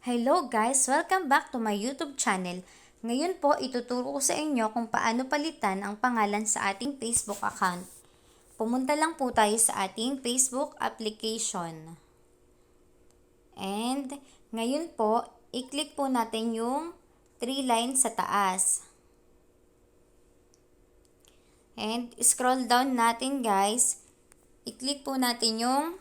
Hello guys! Welcome back to my YouTube channel. Ngayon po, ituturo ko sa inyo kung paano palitan ang pangalan sa ating Facebook account. Pumunta lang po tayo sa ating Facebook application. And ngayon po, i-click po natin yung 3 lines sa taas. And scroll down natin guys. I-click po natin yung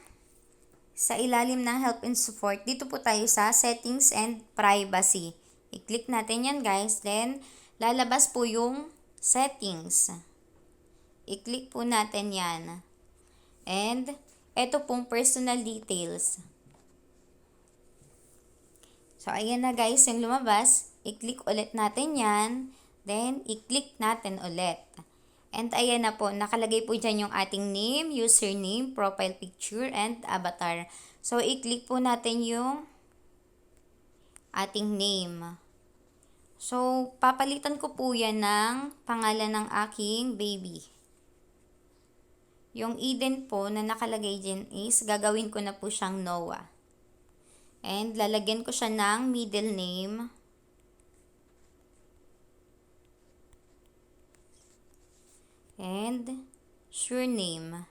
sa ilalim ng help and support, dito po tayo sa settings and privacy. I-click natin yan guys. Then, lalabas po yung settings. I-click po natin yan. And, eto pong personal details. So, ayan na guys yung lumabas. I-click ulit natin yan. Then, i-click natin ulit. And ayan na po, nakalagay po dyan yung ating name, username, profile picture, and avatar. So, i-click po natin yung ating name. So, papalitan ko po yan ng pangalan ng aking baby. Yung Eden po na nakalagay dyan is gagawin ko na po siyang Noah. And lalagyan ko siya ng middle name. And surname.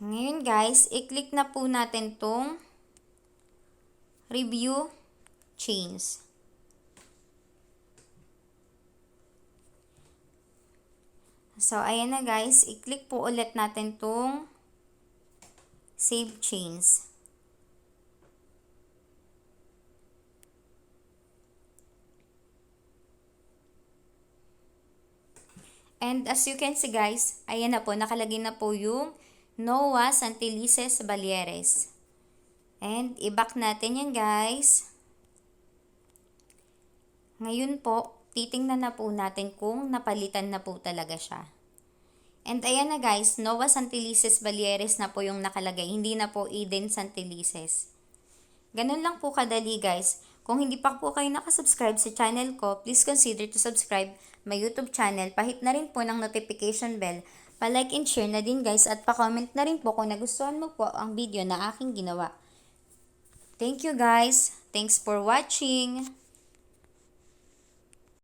Ngayon guys, i-click na po natin tong review change. So, ayan na guys, i-click po ulit natin tong save change. And as you can see guys, ayan na po, nakalagay na po yung Noah Santelices Balieres. And i-back natin yan guys. Ngayon po, titingnan na po natin kung napalitan na po talaga siya. And ayan na guys, Noah Santelices Balieres na po yung nakalagay, hindi na po Eden Santelices. Ganun lang po kadali guys. Kung hindi pa po kayo nakasubscribe sa channel ko, please consider to subscribe my YouTube channel. Pahit na rin po ng notification bell. Pa-like and share na din guys at pa-comment na rin po kung nagustuhan mo po ang video na aking ginawa. Thank you guys. Thanks for watching.